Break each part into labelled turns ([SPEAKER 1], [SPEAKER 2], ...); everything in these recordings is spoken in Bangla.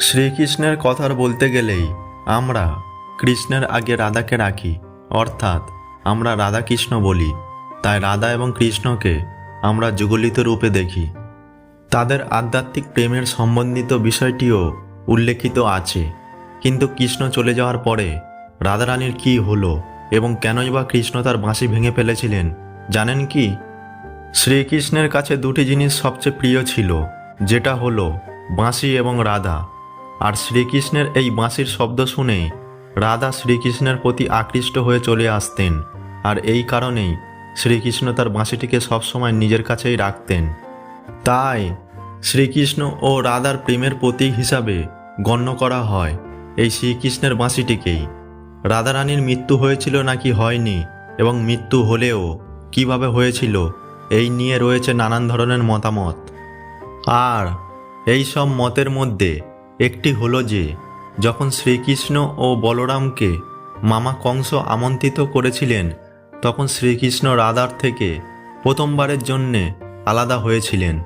[SPEAKER 1] শ্রীকৃষ্ণের কথার বলতে গেলেই আমরা কৃষ্ণের আগে রাধাকে রাখি। অর্থাৎ আমরা রাধা কৃষ্ণ বলি। তাই রাধা এবং কৃষ্ণকে আমরা যুগলিত রূপে দেখি। তাদের আধ্যাত্মিক প্রেমের সম্বন্ধিত বিষয়টিও উল্লেখিত আছে। কিন্তু কৃষ্ণ চলে যাওয়ার পরে রাধারানীর কি হলো এবং কেনই বা কৃষ্ণ তার বাঁশি ভেঙে ফেলেছিলেন, জানেন কি? শ্রীকৃষ্ণের কাছে দুটি জিনিস সবচেয়ে প্রিয় ছিল, যেটা হলো বাঁশি এবং রাধা। আর শ্রীকৃষ্ণের এই বাঁশির শব্দ শুনে রাধা শ্রীকৃষ্ণের প্রতি আকৃষ্ট হয়ে চলে আসতেন। আর এই কারণেই শ্রীকৃষ্ণ তার বাঁশিটিকে সবসময় নিজের কাছেই রাখতেন। তাই শ্রীকৃষ্ণ ও রাধার প্রেমের প্রতীক হিসাবে গণ্য করা হয় এই শ্রীকৃষ্ণের বাঁশিটিকেই। রাধারানীর মৃত্যু হয়েছিল নাকি হয়নি এবং মৃত্যু হলেও কীভাবে হয়েছিল, এই নিয়ে রয়েছে নানান ধরনের মতামত। আর এই সব মতের মধ্যে একটি হলো যে, যখন শ্রীকৃষ্ণ ও বলরামকে মামা কংস আমন্ত্রিত করেছিলেন, তখন শ্রীকৃষ্ণ রাধার থেকে প্রথমবারের জন্যে আলাদা হয়েছিলেন।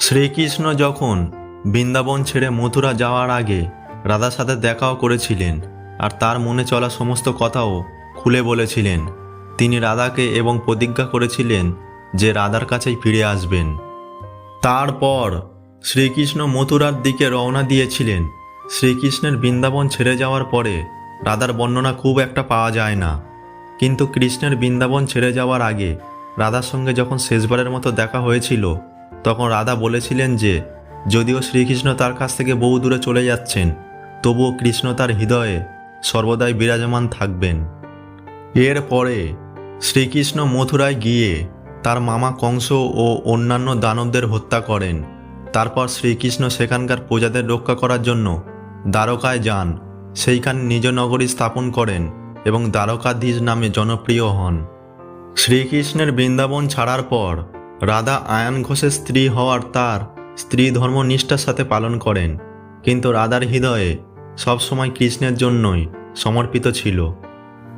[SPEAKER 1] শ্রীকৃষ্ণ যখন বৃন্দাবন ছেড়ে মথুরা যাওয়ার আগে রাধার সাথে দেখাও করেছিলেন আর তার মনে চলা সমস্ত কথাও খুলে বলেছিলেন, তিনি রাধাকে এবং প্রতিজ্ঞা করেছিলেন যে রাধার কাছেই ফিরে আসবেন। তারপর শ্রীকৃষ্ণ মথুরার দিকে রওনা দিয়েছিলেন। শ্রীকৃষ্ণের বৃন্দাবন ছেড়ে যাওয়ার পরে রাধার বর্ণনা খুব একটা পাওয়া যায় না। কিন্তু কৃষ্ণের বৃন্দাবন ছেড়ে যাওয়ার আগে রাধার সঙ্গে যখন শেষবারের মতো দেখা হয়েছিল, তখন রাধা বলেছিলেন যে, যদিও শ্রীকৃষ্ণ তার কাছ থেকে বহু দূরে চলে যাচ্ছেন, তবুও কৃষ্ণ তার হৃদয়ে সর্বদাই বিরাজমান থাকবেন। এরপরে শ্রীকৃষ্ণ মথুরায় গিয়ে তার মামা কংস ও অন্যান্য দানবদের হত্যা করেন। তারপর শ্রীকৃষ্ণ সেখানকার প্রজাদের রক্ষা করার জন্য দ্বারকায় যান। সেইখানে নিজ নগরী স্থাপন করেন এবং দ্বারকাধীশ নামে জনপ্রিয় হন। শ্রীকৃষ্ণের বৃন্দাবন ছাড়ার পর রাধা আয়ান ঘোষের স্ত্রী হওয়ার তার স্ত্রী ধর্ম নিষ্ঠার সাথে পালন করেন। কিন্তু রাধার হৃদয়ে সবসময় কৃষ্ণের জন্যই সমর্পিত ছিল।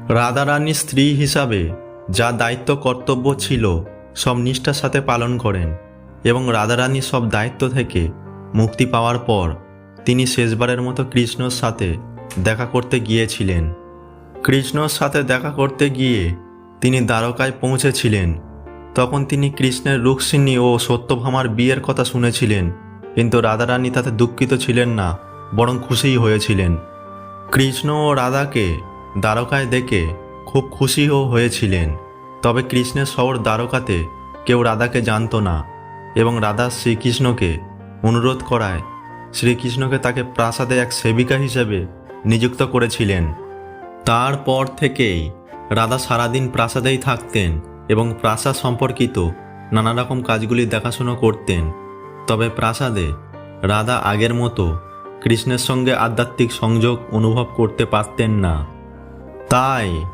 [SPEAKER 1] রাধারানীর স্ত্রী হিসাবে যা দায়িত্ব কর্তব্য ছিল, সব নিষ্ঠার সাথে পালন করেন। এবং রাধারানী সব দায়িত্ব থেকে মুক্তি পাওয়ার পর তিনি শেষবারের মতো কৃষ্ণর সাথে দেখা করতে গিয়েছিলেন। কৃষ্ণর সাথে দেখা করতে গিয়ে তিনি দ্বারকায় পৌঁছেছিলেন। তখন তিনি কৃষ্ণের রুক্মিণী ও সত্যভামার বিয়ের কথা শুনেছিলেন, কিন্তু রাধারানী তাতে দুঃখিত ছিলেন না, বরং খুশিই হয়েছিলেন। কৃষ্ণ ও রাধাকে দ্বারকায় দেখে খুব খুশিও হয়েছিলেন, তবে কৃষ্ণের শহর দ্বারকাতে কেউ রাধাকে জানতো না। এবং রাধা শ্রীকৃষ্ণকে অনুরোধ করায় শ্রীকৃষ্ণকে তাকে প্রাসাদে এক সেবিকা হিসেবে নিযুক্ত করেছিলেন। তারপর থেকেই রাধা সারাদিন প্রাসাদেই থাকতেন এবং প্রাসাদ সম্পর্কিত নানা রকম কাজগুলি দেখাশুনো করতেন। তবে প্রাসাদে রাধা আগের মতো কৃষ্ণের সঙ্গে আধ্যাত্মিক সংযোগ অনুভব করতে পারতেন না। তাই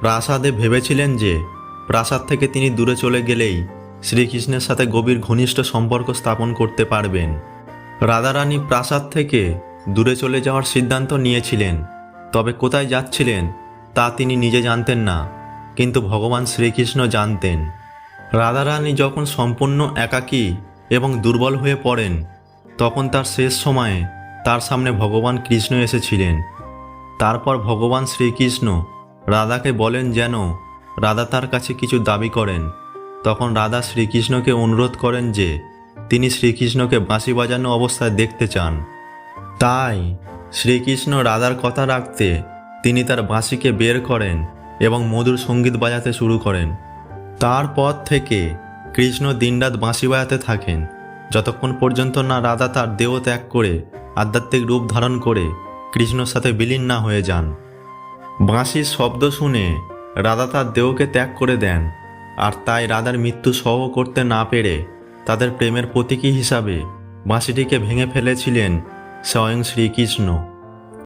[SPEAKER 1] প্রাসাদে ভেবেছিলেন যে প্রাসাদ থেকে তিনি দূরে চলে গেলেই শ্রীকৃষ্ণের সাথে গভীর ঘনিষ্ঠ সম্পর্ক স্থাপন করতে পারবেন। রাধারানী প্রাসাদ থেকে দূরে চলে যাওয়ার সিদ্ধান্ত নিয়েছিলেন। তবে কোথায় যাচ্ছিলেন, তা তিনি নিজে জানতেন না, কিন্তু ভগবান শ্রীকৃষ্ণ জানতেন। রাধারানী যখন সম্পূর্ণ একাকী এবং দুর্বল হয়ে পড়েন, তখন তার শেষ সময়ে তার সামনে ভগবান কৃষ্ণ এসেছিলেন। তারপর ভগবান শ্রীকৃষ্ণ রাধাকে বলেন যেন রাধা তার কাছে কিছু দাবি করেন। তখন রাধা শ্রীকৃষ্ণকে অনুরোধ করেন যে তিনি শ্রীকৃষ্ণকে বাঁশি বাজানো অবস্থায় দেখতে চান। তাই শ্রীকৃষ্ণ রাধার কথা রাখতে তিনি তার বাঁশিকে বের করেন এবং মধুর সংগীত বাজাতে শুরু করেন। তারপর থেকে কৃষ্ণ দিনরাত বাঁশি বাজাতে থাকেন। যতক্ষণ পর্যন্ত না রাধা তার দেহ ত্যাগ করে, আধ্যাত্মিক রূপ ধারণ করে কৃষ্ণর সাথে বিলীন না হয়ে যান। বাঁশির শব্দ শুনে রাধা তার দেহকে ত্যাগ করে দেন। আর তাই রাধার মৃত্যু সহ করতে না পেরে তাদের প্রেমের প্রতীকী হিসাবে বাঁশিটিকে ভেঙে ফেলেছিলেন স্বয়ং শ্রীকৃষ্ণ।